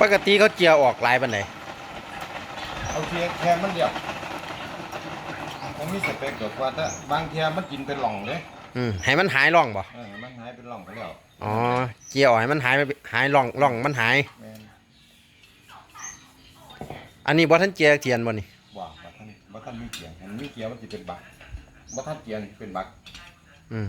ปกติเขาเจียวออกหลายปานใดเอาเทียแค่มันเดียวผมมีสเปคเดี๋ยวว่าถ้าบางเทียมันกินเป็นหล่องเลยอืมให้มันหายร่องบ่เออมันหายเป็นหล่องไปแล้วอ๋อเจียวให้มันหายไปหายร่องร่องมันหาย แม่นอันนี้บ่ทันเจียเทียนบ่นี่ว่าบ่ท่านบ่ท่านมีเกียร์มันมีเกียร์มันจะเป็นบักบ่ท่านเกียร์นี่เป็นบักอืม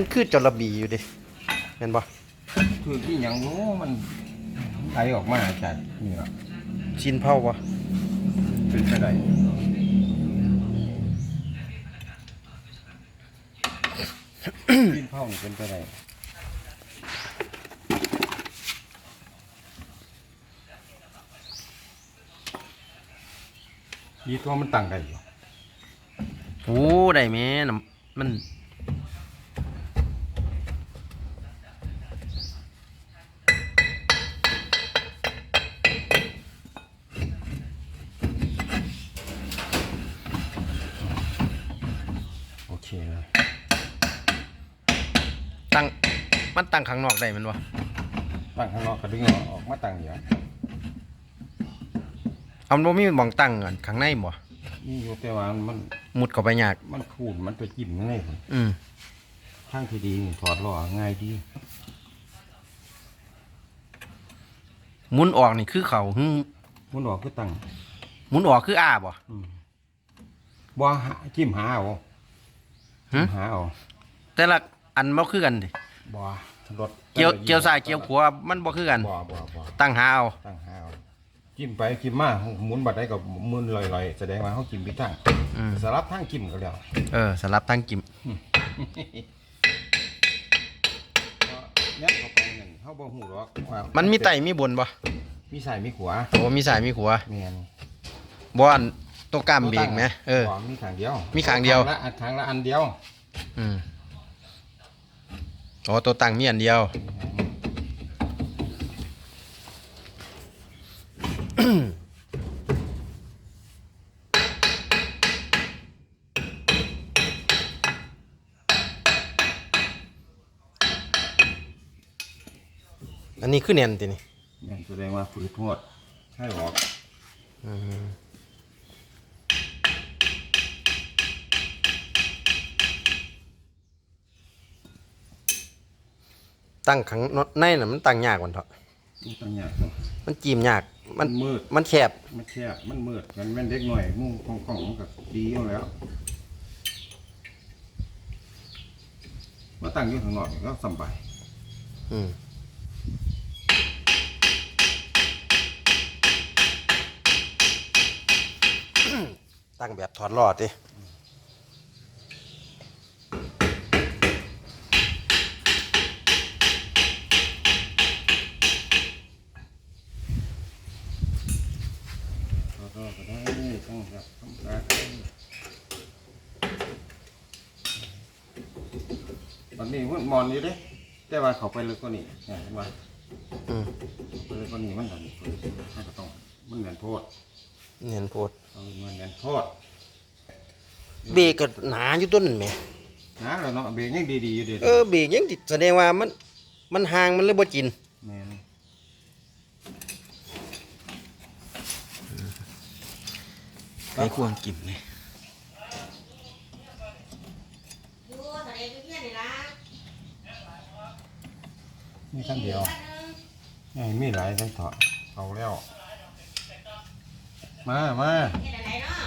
มันคือจระบีอยู่ดิเห็นบ่คือที่หยังรู้มันไหลออกมาจากนี่ล่ะชินเผาบ่เป็นไปได้กินเผานี่เป็นไปได้ยีตัวมันตั้งได้อยู่โอ้ได้แม่นำมัน มันตั้งข้างนอกได้แมันบ่ตั้งข้างนอกก็ดึงออกออกมาตั้งเดียวเอามันบ่มีหม่องตั้งกันข้างในบ่นี่อยู่แต่ว่ามันมุดเข้าไปยาก มันขูดมันไปจิ้มข้างในพุ่นอืมทางที่ดีนี่ถอดล้อง่ายดีหมุนออกนี่คือเขาหึมันออกคือตั้งหมุนออกคืออ้าบ่ อืมบ่หาจิ้มหาเอาหึ จิ้มหาเอาแต่ละอันบ่คือกันดิ บ่รถเกี่ยวเกี่ยวซ้ายเกี่ยวขวามันบ่คือกัน บ่บ่บ่ตั้งหาเอาตั้งหาเอาจิ้มไปจิ้มมาหมุนบัดได้ก็หมุนลอยๆแสดงว่าเฮาจิ้มผิดทางอืมสลับทางจิ้มก็แล้วเออสลับตั้งกิมยัดเข้าไปนั่นเฮาบ่ฮู้หรอกว่ามันมีไตมีบนบ่มีซ้ายมีขวาโอ้มีซ้ายมีขวาแม่นบ่อันตัวกล้ามเบรกไหมเออ บ่มีข้างเดียวมีข้างเดียวละอันข้างละอันเดียว อืม โอ้ตัวตั้งมีอันเดียว อันนี้คือแน่นตินี่แม่นแสดงว่าฝืดทวดใช่หรอกอืม ตั้งขังในน่ะมันตั้งยากกว่าเถอะมันตั้งยากเนาะมันจีมยากมันมันมืดมันแคบมันแคบมันมืดกันแม่นเด็กหน่อยมุ่งกองกองๆมันก็ดีเอาแล้วมาตั้งอยู่ข้างนอกนี่ก็สำบายอืมตั้งแบบถอดรอดดิ วันนี้มันมอนอยู่เด้ แต่ว่าเขาไปเลยก็นี่เนี่ยเห็นไหมอืมไปเลยก็นี่มันกันมันก็ต้อง มันเหมือนโทษเนียนโพดเอามันเหมือนโทษเบรกก็หนาอยู่ต้นนั่นแหมนะแล้วเนาะเบรกยังดีๆอยู่เด้เออเบรกยังติดแสดงว่ามัน มันห่างมันเลยบ่จิน แม่นให้ควงกินเลยอยู่ทะเลอยู่เพี้ยนนี่ล่ะ มีขั้นเดียวไงมีหลายทั้งเถาะเอาแล้ว มามาเฮ็ดอะไรเนาะ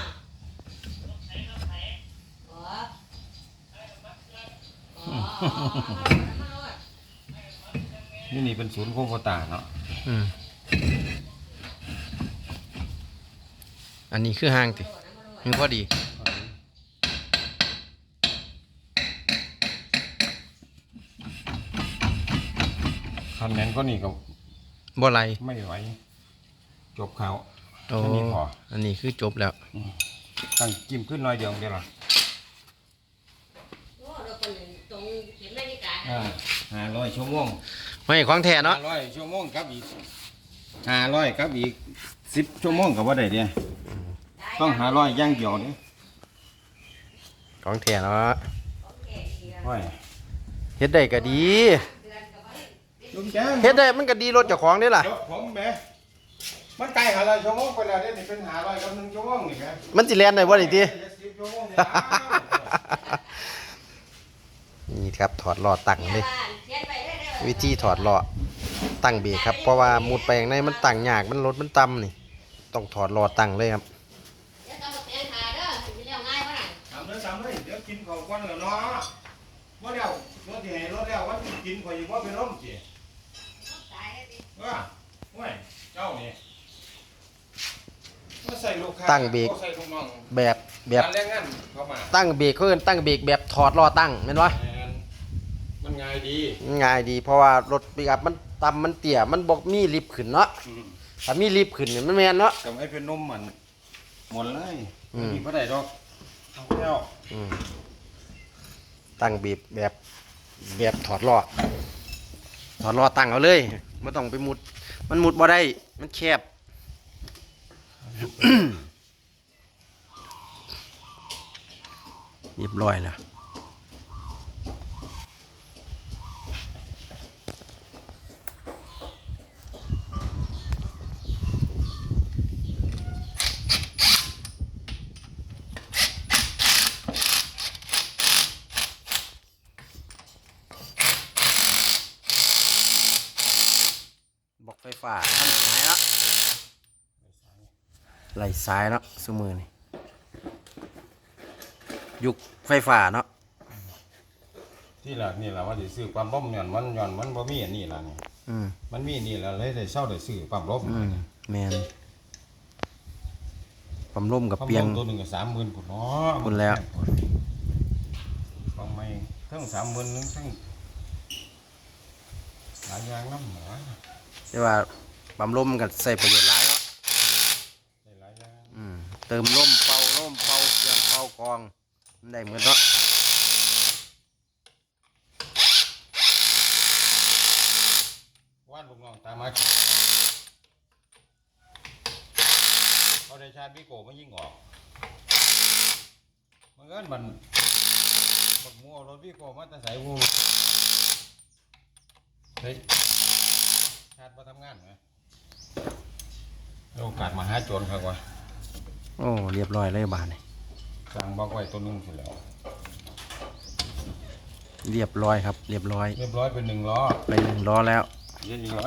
อ๋ออ๋ออ๋อนี่นี่เป็นศูนย์โคโคตาเนาะอืมอันนี้คือห่างติมันพอดี คันนั้นก็นี่ก็บ่ไรไม่ไหว จบข่าวโอ้แค่นี้พออันนี้คือจบแล้ว ตั้งจิ้มขึ้นหน้อยเดียวเดียวหรอโอ้เราคนหนึ่งตรงเข็มนาฬิกาห้าร้อยชั่วโมงไม่ของแท้เนาะห้าร้อยชั่วโมงครับอีกห้าร้อยครับอีกสิบชั่วโมงกับว่าได้เดียต้องหาร้อยอย่างเดียวเนี่ยของแท้เนาะห้อยเฮ็ดได้ก็ดี ลุงแจ้งเฮ็ดได้มันก็ดีรถเจ้าของเด้ล่ะ เดี๋ยวผมแหม่มันไกลหาร้อยชั่วโมงไปแล้วเนี่ยนี่เป็นหาร้อยกับหนึ่งชั่วโมงนี่แหมมันสิแล่นได้บ่นี่ติสิบชั่วโมงนี่นะนี่ครับถอดล้อตั้งเลย วิธีถอดล้อตั้งเบรกครับ เพราะว่ามุดไปข้างในมันตั้งยากมันรถมันต่ำนี่ ต้องถอดล้อตั้งเลยครับ ทำเลยทำเลยเดี๋ยวกินของก้อนเหรอเนาะว่าเดี๋ยวรถที่ให้รถเดี๋ยววันที่กินข่อยอยู่ว่าเป็นร่มจีว่าโอ้ยเจ้านี่มาใส่ลูกค้าตั้งเบรก ใส่ลูกน้องแบบแบบการแรงงานเข้ามาตั้งเบรกเขาเอิ้นตั้งเบรกแบบถอดล้อตั้งแม่นบ่แมนมันง่ายดีง่ายดีเพราะว่ารถปิกอัพมันต่ำมันเตี้ยมันบ่มีลิฟต์ขึ้นเนาะถ้ามีลิฟต์ขึ้นนี่มันแม่นเนาะ กับไอ้เป็นนมมันหมดเลยอืม มีบ่ได้ดอกเอาแล้วอืมตั้งเบรกแบบแบบถอดล้อ ถอดรอตั้งเอาเลยไม่ต้องไปมุด มันมุดบ่ได้ มันแคบเรียบร้อยแล้ว ไฟฟ้าท่านหายแล้วไหลสายเนาะสมือนี่ยุคไฟฟ้าเนาะที่ละนี่ละว่าสิซื้อปั๊มลมย้อนมันย้อนมันบ่มีอันนี้ล่ะนี่อืมมันมีนี่แล้วเลยได้เช่าได้ซื้อปั๊มลมอืมแมนปั๊มลมกับปั๊มเปียลงมตัวหนึงก็30,000พุ่นเนาะพุ่นแล้วปั๊มไม่ทั้ง30,000นึงทั้งหลายอย่างนำหลาย แต่ว่าปั๊มลมมันก็ใส่ประโยชน์หลายเนาะได้หลายอย่างอืมเติมลมเป่าลมเป่าเครื่องเป่ากองมันได้เหมือนเนาะว่านลูกน้องตามมาเขาได้ชาร์จบิโก้มายิงออกมันเอิ้นมันบักมัวรถบิโก้มาแต่ใส่วูเฮ้ยชาร์จมาทำงานไหมโอกาสมาหาโจรครับว่าโอ้เรียบร้อยเลยบานนี่สั่งบอกไว้ตัวหนึงสิแล้ว เรียบร้อยครับ เรียบร้อย เรียบร้อยเป็นหนึ่งล้อไปหนึ่งล้อแล้วเย็นอีกล้อ